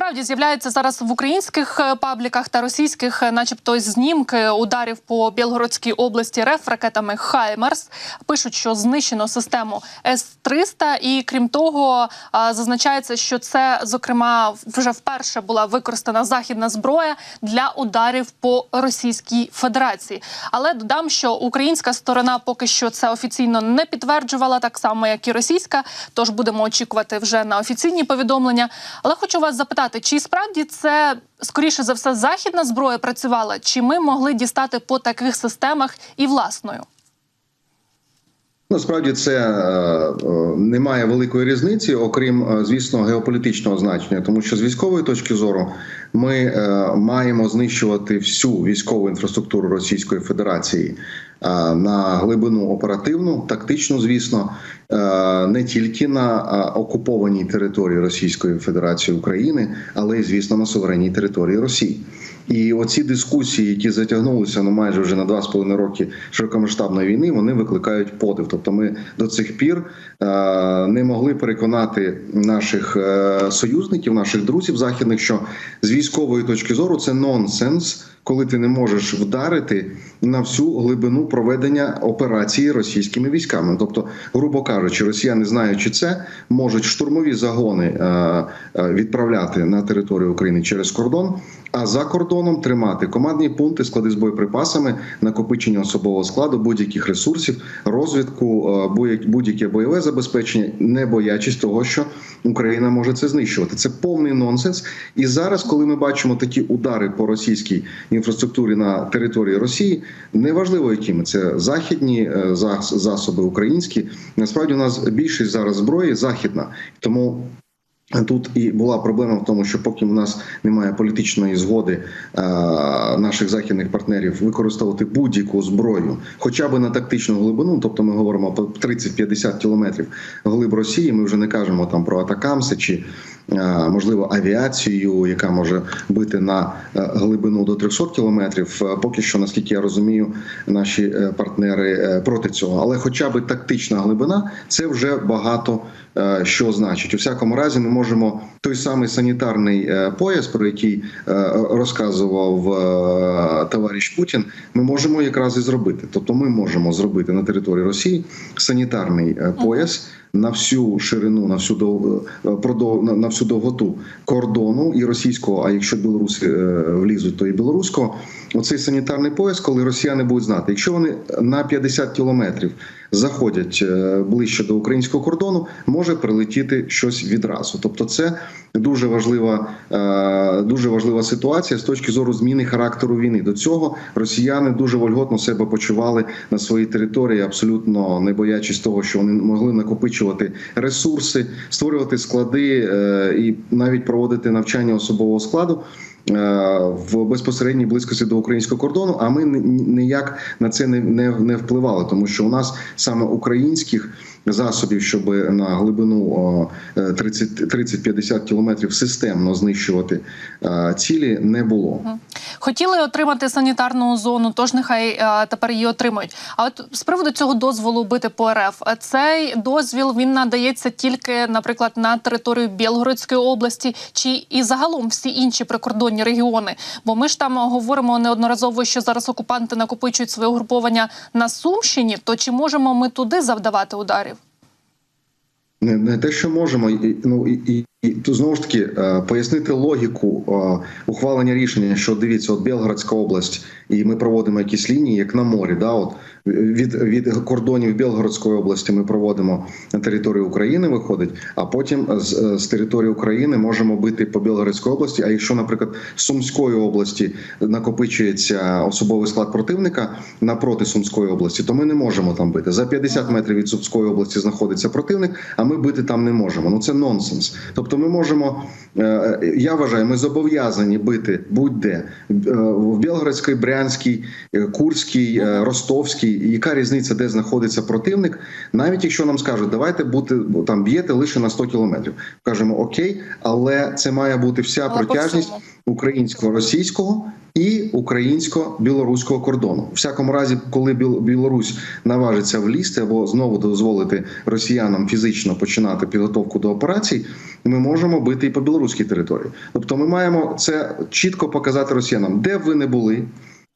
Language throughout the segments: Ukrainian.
Справді з'являється зараз в українських е, пабліках та російських, е, начебто, знімки ударів по Білгородській області РФ ракетами Хаймерс. Пишуть, що знищено систему С-300 і крім того, зазначається, що це зокрема вже вперше була використана західна зброя для ударів по Російській Федерації. Але додам, що українська сторона поки що це офіційно не підтверджувала, так само як і російська. Тож будемо очікувати вже на офіційні повідомлення. Але хочу вас запитати, чи справді це скоріше за все західна зброя працювала, чи ми могли дістати по таких системах і власною? Насправді це е, е, немає великої різниці, окрім е, звісно геополітичного значення, тому що з військової точки зору ми маємо знищувати всю військову інфраструктуру Російської Федерації на глибину оперативну, тактичну, звісно, е, не тільки на е, окупованій території Російської Федерації України, але й звісно на суверенній території Росії. І оці дискусії, які затягнулися ну майже вже на два з половиною роки широкомасштабної війни, вони викликають подив. Тобто, ми до цих пір е, не могли переконати наших е, союзників, наших друзів західних, що з військової точки зору це нонсенс, коли ти не можеш вдарити на всю глибину проведення операції російськими військами. Тобто, грубо кажучи, росіяни, знаючи це, можуть штурмові загони е, е, відправляти на територію України через кордон. А за кордоном тримати командні пункти, склади з боєприпасами, накопичення особового складу, будь-яких ресурсів, розвідку, е, будь- будь-яке бойове забезпечення, не боячись того, що Україна може це знищувати. Це повний нонсенс. І зараз, коли ми бачимо такі удари по російській інфраструктурі на території Росії, неважливо якими це західні е, засоби українські. Насправді у нас більшість зараз зброї західна, тому. Тут і була проблема в тому, що поки в нас немає політичної згоди е, наших західних партнерів використовувати будь-яку зброю, хоча б на тактичну глибину, тобто ми говоримо про 30-50 кілометрів глиб Росії. Ми вже не кажемо там про атакамси чи можливо авіацію, яка може бити на е, глибину до 300 кілометрів. Е, Поки що, наскільки я розумію, наші е, партнери е, проти цього. Але, хоча б тактична глибина, це вже багато е, що значить. У всякому разі, ми можемо той самий санітарний е, пояс, про який е, розказував е, товариш Путін. Ми можемо якраз і зробити. Тобто, ми можемо зробити на території Росії санітарний е, пояс. На всю ширину, на всю дов... е, на- всю довготу кордону і російського, а якщо білоруси е, влізуть, то і білоруського. Оцей санітарний пояс, коли росіяни будуть знати, якщо вони на 50 кілометрів заходять е, ближче до українського кордону, може прилетіти щось відразу. Тобто, це дуже важлива, е, дуже важлива ситуація з точки зору зміни характеру війни. До цього росіяни дуже вольготно себе почували на своїй території, абсолютно не боячись того, що вони могли накопичувати ресурси, створювати склади е, і навіть проводити навчання особового складу. Е, В безпосередній близькості до українського кордону, а ми ні- ніяк на це не, не, не впливали, тому що у нас саме українських засобів, щоб на глибину о, е, 30 30-50 кілометрів системно знищувати е, цілі, не було. Хотіли отримати санітарну зону, тож нехай е, тепер її отримують. А от з приводу цього дозволу бити по РФ, цей дозвіл він надається тільки, наприклад, на територію Білгородської області, чи і загалом всі інші прикордонні регіони. Бо ми ж там говоримо неодноразово, що зараз окупанти накопичують своє угруповання на Сумщині. То чи можемо ми туди завдавати ударів? Не, не те, що можемо, і, ну і, і, і тут знову ж таки е, пояснити логіку е, ухвалення рішення, що дивіться, от Білгородська область, і ми проводимо якісь лінії, як на морі. Да, от від, від кордонів Білгородської області ми проводимо на територію України, виходить, а потім з, з території України можемо бити по Білгородській області. А якщо, наприклад, з Сумської області накопичується особовий склад противника напроти Сумської області, то ми не можемо там бити. За 50 метрів від Сумської області знаходиться противник, а ми бити там не можемо. Ну це нонсенс. Тобто, ми можемо. е, Я вважаю, ми зобов'язані бити будь-де Е, в Білгородській, Брянській, е, Курській, е, Ростовській. Яка різниця, де знаходиться противник? Навіть якщо нам скажуть, давайте бути там б'єте лише на 100 кілометрів. Кажемо окей, але це має бути вся Але протяжність українсько-російського і українсько-білоруського кордону. У всякому разі, коли Біл- Білорусь наважиться влізти або знову дозволити росіянам фізично починати підготовку до операцій, ми можемо бити і по білоруській території. Тобто, ми маємо це чітко показати росіянам, де б ви не були.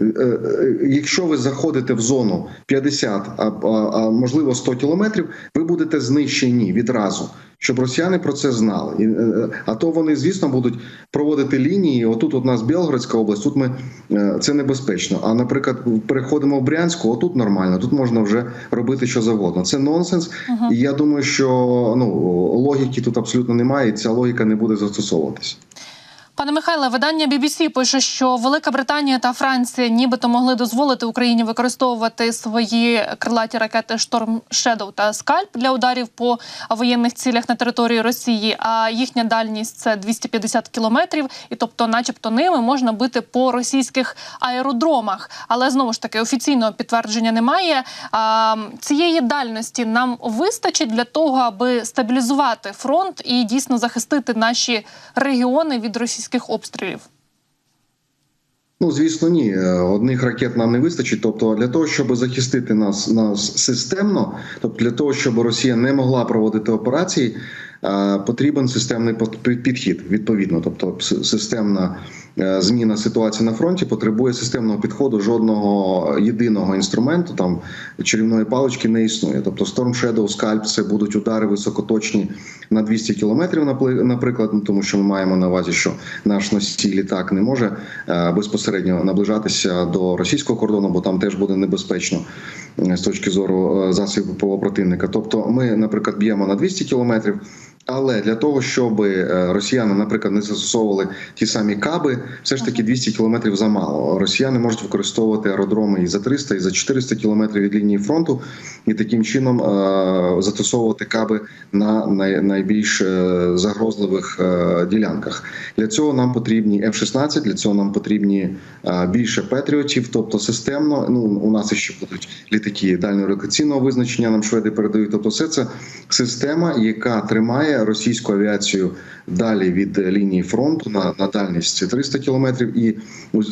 Е, е, Якщо ви заходите в зону 50, а, а, а можливо 100 кілометрів, ви будете знищені відразу, щоб росіяни про це знали. І, е, А то вони, звісно, будуть проводити лінії. Отут у нас Білгородська область, тут ми це небезпечно. А наприклад, переходимо в Брянську, отут нормально, тут можна вже робити що завгодно. Це нонсенс. І я думаю, що ну логіки тут абсолютно немає, і ця логіка не буде застосовуватися. Пане Михайле, видання BBC пише, що Велика Британія та Франція нібито могли дозволити Україні використовувати свої крилаті ракети Storm Shadow та Скальп для ударів по воєнних цілях на території Росії. А їхня дальність це 250 кілометрів, і тобто, начебто, ними можна бити по російських аеродромах. Але знову ж таки офіційного підтвердження немає. А, цієї дальності нам вистачить для того, аби стабілізувати фронт і дійсно захистити наші регіони від російських обстрілів. Ну, звісно, ні. Е, Одних ракет нам не вистачить. Тобто, для того, щоб захистити нас, нас системно, тобто для того, щоб Росія не могла проводити операції, е, потрібен системний підхід. Відповідно, тобто системна зміна ситуації на фронті потребує системного підходу. Жодного єдиного інструменту там чарівної палички не існує. Тобто Storm Shadow, Scalp – це будуть удари високоточні на 200 кілометрів, наприклад, ну, тому що ми маємо на увазі, що наш носій літак не може е, безпосередньо наближатися до російського кордону, бо там теж буде небезпечно е, з точки зору е, засобів ПВО противника. Тобто, ми, наприклад, б'ємо на 200 кілометрів. Але для того, щоб е, росіяни, наприклад, не застосовували ті самі каби, все ж таки 200 кілометрів замало. Росіяни можуть використовувати аеродроми і за 300, і за 400 кілометрів від лінії фронту, і таким чином е, застосовувати каби на най, найбільш е, загрозливих ділянках. Для цього нам потрібні F-16, для цього нам потрібні більше патріотів, тобто системно. Ну у нас ще будуть літаки дальнього локаційного визначення. Нам шведи передають. Тобто, все це система, яка тримає російську авіацію далі від лінії фронту на, на дальність 300 кілометрів. І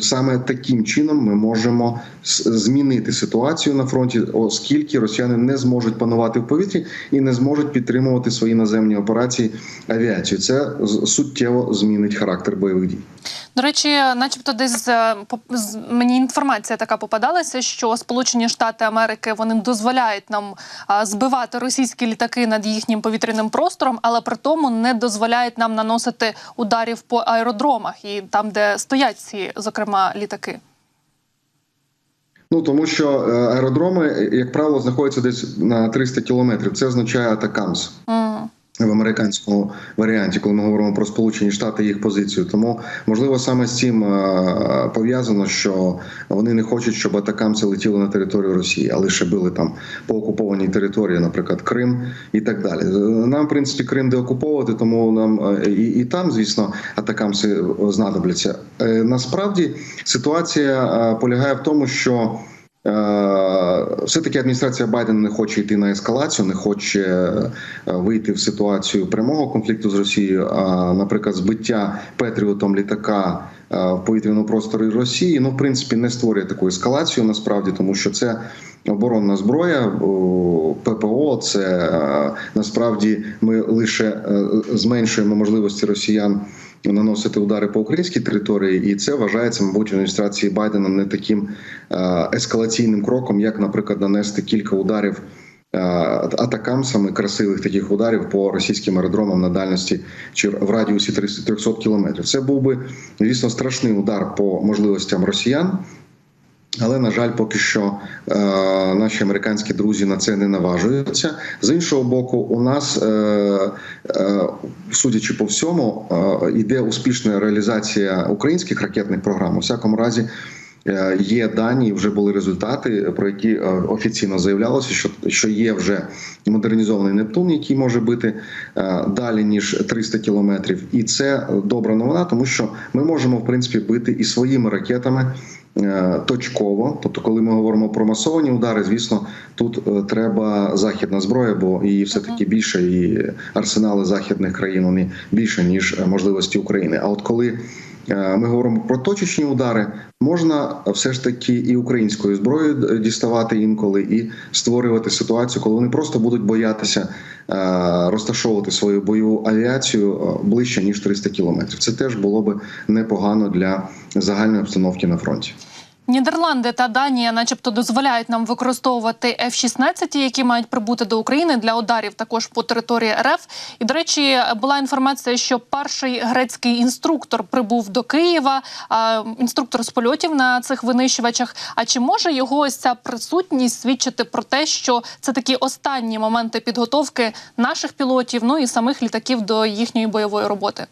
саме таким чином ми можемо змінити ситуацію на фронті, оскільки росіяни не зможуть панувати в повітрі і не зможуть підтримувати свої наземні операції авіацію. Це суттєво змінить характер бойових дій. До речі, начебто, десь е, мені інформація така попадалася, що Сполучені Штати Америки вони дозволяють нам збивати російські літаки над їхнім повітряним простором, але при тому не дозволяють нам наносити ударів по аеродромах і там, де стоять ці, зокрема, літаки. Ну тому що е, аеродроми, як правило, знаходяться десь на 300 кілометрів. Це означає атакамс. М. в американському варіанті, коли ми говоримо про Сполучені Штати і їх позицію. Тому можливо саме з цим е, пов'язано, що вони не хочуть, щоб атакамси летіли на територію Росії, а лише били там по окупованій території, наприклад, Крим і так далі. Нам, в принципі, Крим де окуповувати, тому нам е, і, і там, звісно, атакамси знадобляться. Е, Насправді ситуація е, полягає в тому, що все таки адміністрація Байдена не хоче йти на ескалацію, не хоче е, вийти в ситуацію прямого конфлікту з Росією. А, наприклад, збиття Петріотом літака е, в повітряному просторі Росії, ну в принципі не створює таку ескалацію насправді, тому що це оборонна зброя ППО. Це е, насправді ми лише е, зменшуємо можливості росіян наносити удари по українській території, і це вважається, мабуть, в адміністрації Байдена не таким е, ескалаційним кроком, як, наприклад, нанести кілька ударів атакам атакамсами красивих таких ударів по російським аеродромам на дальності чи в радіусі 300 300 кілометрів. Це був би, звісно, страшний удар по можливостям росіян. Але на жаль, поки що е, наші американські друзі на це не наважуються. З іншого боку, у нас, е, е, судячи по всьому, е, йде успішна реалізація українських ракетних програм. У всякому разі. е, Є дані, вже були результати, про які е, офіційно заявлялося, що що є вже модернізований Нептун, який може бити е, далі ніж 300 кілометрів, і це добра новина, тому що ми можемо в принципі бити і своїми ракетами точково. Тобто, коли ми говоримо про масовані удари, звісно, тут е, треба західна зброя, бо її все таки більше, і арсенали західних країн вони більше ніж е, можливості України. А от коли е, ми говоримо про точечні удари, можна все ж таки і українською зброєю діставати інколи і створювати ситуацію, коли вони просто будуть боятися е, розташовувати свою бойову авіацію е, ближче ніж 300 кілометрів. Це теж було би непогано для загальної обстановки на фронті. Нідерланди та Данія, начебто, дозволяють нам використовувати F-16, які мають прибути до України для ударів також по території РФ. І до речі, була інформація, що перший грецький інструктор прибув до Києва, інструктор з польотів на цих винищувачах. А чи може його ось ця присутність свідчити про те, що це такі останні моменти підготовки наших пілотів, ну і самих літаків до їхньої бойової роботи?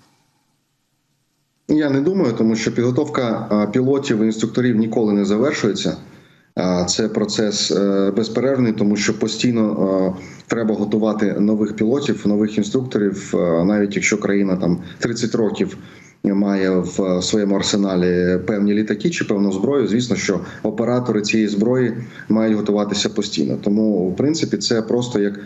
Я не думаю, тому що підготовка пілотів і інструкторів ніколи не завершується. Це процес е, безперервний, тому що постійно треба готувати нових пілотів, нових інструкторів, навіть якщо країна там 30 років має в своєму арсеналі певні літаки чи певну зброю. Звісно, що оператори цієї зброї мають готуватися постійно. Тому, в принципі, це просто як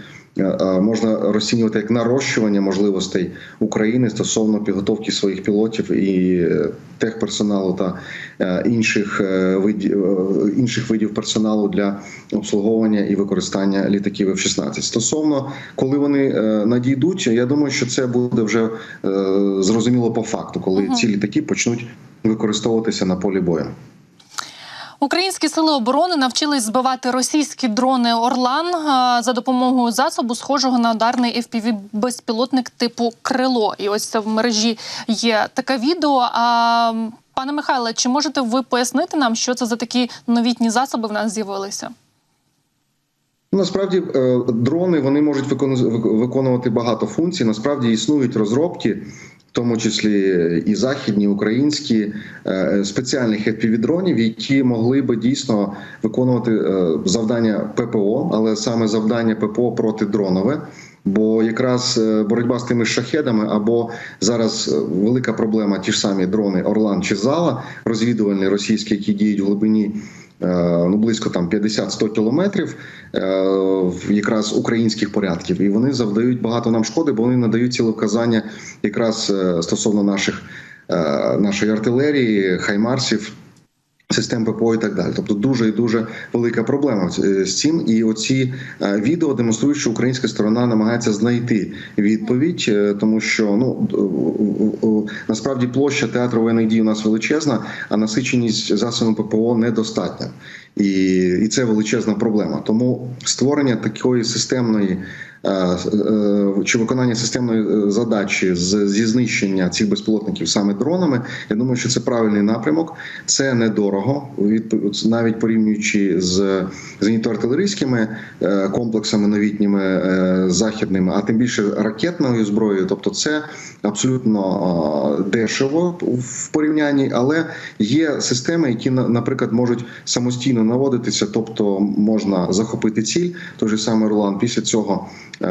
можна розцінювати як нарощування можливостей України стосовно підготовки своїх пілотів і е, техперсоналу та е, інших е, видів е, інших видів персоналу для обслуговування і використання літаків F-16. Стосовно коли вони е, надійдуть, я думаю, що це буде вже е, зрозуміло по факту, коли ці літаки почнуть використовуватися на полі бою. Українські сили оборони навчились збивати російські дрони Орлан за допомогою засобу, схожого на ударний fpv безпілотник типу Крило. І ось в мережі є таке відео. А пане Михайле, чи можете ви пояснити нам, що це за такі новітні засоби в нас з'явилися? Насправді е, дрони вони можуть викону- виконувати багато функцій. Насправді існують розробки, в тому числі і західні, і українські е, спеціальних FPV-дронів, які могли би дійсно виконувати е, завдання ППО, але саме завдання ППО протидронове. Бо якраз е, боротьба з тими шахедами, або зараз велика проблема, ті ж самі дрони Орлан чи Зала, розвідувальні російські, які діють в глибині ну близько там 50-100 кілометрів, е, якраз українських порядків, і вони завдають багато нам шкоди, бо вони надають цілевказання якраз е, стосовно наших е, нашої артилерії, хаймарсів. Систем ППО і так далі, тобто дуже і дуже велика проблема е, з цим. І оці е, відео демонструють, що українська сторона намагається знайти відповідь, е, тому що ну е, е, е, насправді площа театру воєнних дій у нас величезна, а насиченість засобами ППО недостатня, і, і це величезна проблема. Тому створення такої системної. е, е, Чи виконання системної е, задачі зі знищення цих безпілотників саме дронами, я думаю, що це правильний напрямок. Це недорого, навіть порівнюючи з зенітно-артилерійськими комплексами новітніми західними, а тим більше ракетною зброєю. Тобто, це абсолютно дешево в порівнянні, але є системи, які на- наприклад можуть самостійно наводитися, тобто можна захопити ціль, той же самий Ролан. Після цього е,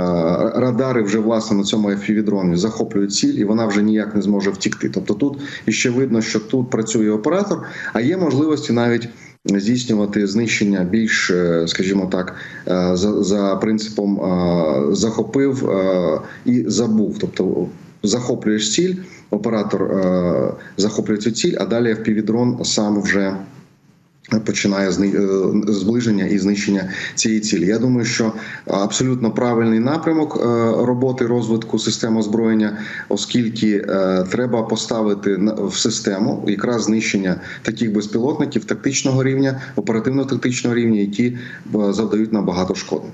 радари вже власне на цьому FPV-дроні захоплюють ціль, і вона вже ніяк не зможе втікти. Тобто, тут іще видно, що тут працює оператор, а є можливості навіть. Здійснювати знищення більш, е, скажімо так, е, за, за принципом захопив і забув. Тобто захоплюєш ціль, оператор захоплює цю ціль, а далі FPV-дрон сам вже починає е, зближення і знищення цієї цілі. Я думаю, що абсолютно правильний напрямок е, роботи розвитку систем озброєння, оскільки е, треба поставити в систему якраз знищення таких безпілотників тактичного рівня, оперативно-тактичного рівня, які завдають нам шкоди.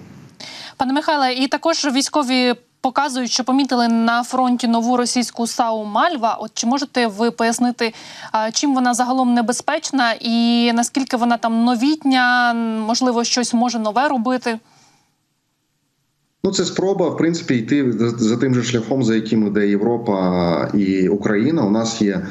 Пане Михайле, і також військові показують, що помітили на фронті нову російську САУ Мальва. От чи можете ви пояснити, чим вона загалом небезпечна і наскільки вона там новітня, можливо, щось може нове робити? Ну, це спроба, в принципі, йти за- тим же шляхом, за яким іде Європа і Україна. У нас є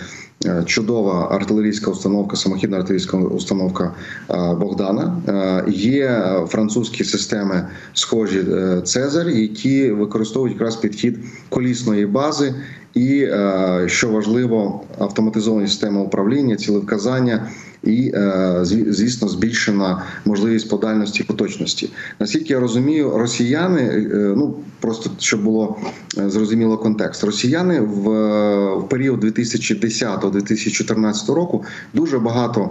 чудова артилерійська установка, самохідна артилерійська установка е, Богдана. Е, Є французькі системи, схожі Цезар, які використовують якраз підхід колісної бази. І е, що важливо, автоматизовані системи управління, цілевказання і, е, зві- звісно, збільшена можливість по дальності по точності. Наскільки я розумію, росіяни, е, ну просто щоб було е, зрозуміло контекст, росіяни в, в період 2010-2014 року дуже багато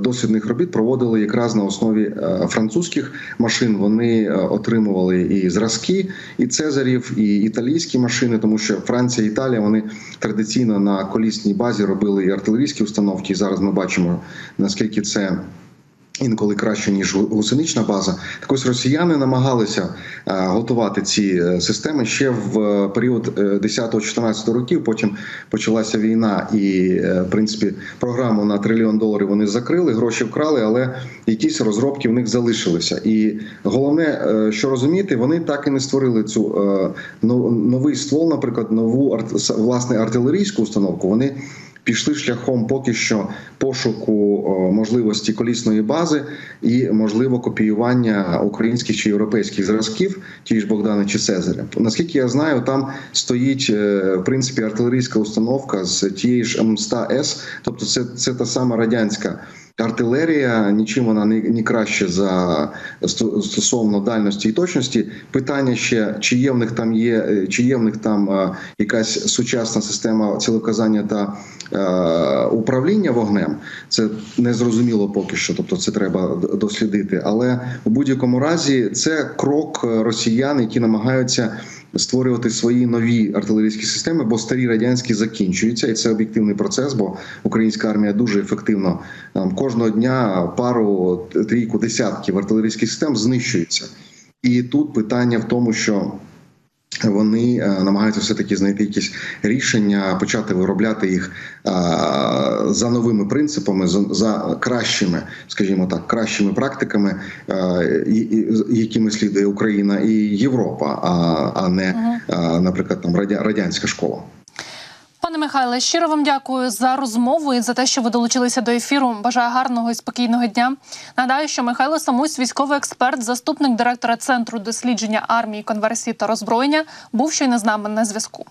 дослідних робіт проводили якраз на основі е, французьких машин. Вони е, отримували і зразки, і цезарів, і італійські машини, тому що Франція і Італія вони традиційно на колісній базі робили і артилерійські установки. І зараз ми бачимо наскільки це. Інколи краще ніж гусенична база. Так ось росіяни намагалися е, готувати ці е, системи ще в е, період е, 10-14 років. Потім почалася війна, і в принципі програму на трильйон доларів вони закрили, гроші вкрали, але якісь розробки в них залишилися. І головне, що розуміти, вони так і не створили цю новий ствол, наприклад, нову арт- власне артилерійську установку. Вони пішли шляхом поки що пошуку можливості колісної бази і можливо копіювання українських чи європейських зразків, ті ж Богдана чи Цезаря. Наскільки я знаю, там стоїть е, в принципі артилерійська установка з тієї ж М100С, тобто це, це та сама радянська. Артилерія нічим вона не, не краще за стосовно дальності і точності. Питання ще чи є в них там є, е, чи є в них там е, якась сучасна система цілеказання та е, управління вогнем. Це не зрозуміло поки що, тобто це треба дослідити. Але у будь-якому разі це крок е, росіян, які намагаються створювати свої нові артилерійські системи, бо старі радянські закінчуються, і це об'єктивний процес. Бо українська армія дуже ефективно там кожного дня пару трійку десятків артилерійських систем знищується. І тут питання в тому, що вони е, намагаються все таки знайти якісь рішення, почати виробляти їх е, за новими принципами, за, за кращими, скажімо так, кращими практиками, е, якими слідує Україна і Європа, а, а не, наприклад, там радянська школа. Пане Михайле, щиро вам дякую за розмову і за те, що ви долучилися до ефіру. Бажаю гарного і спокійного дня. Нагадаю, що Михайло Самусь, військовий експерт, заступник директора центру дослідження армії, конверсії та роззброєння, був щойно з нами на зв'язку.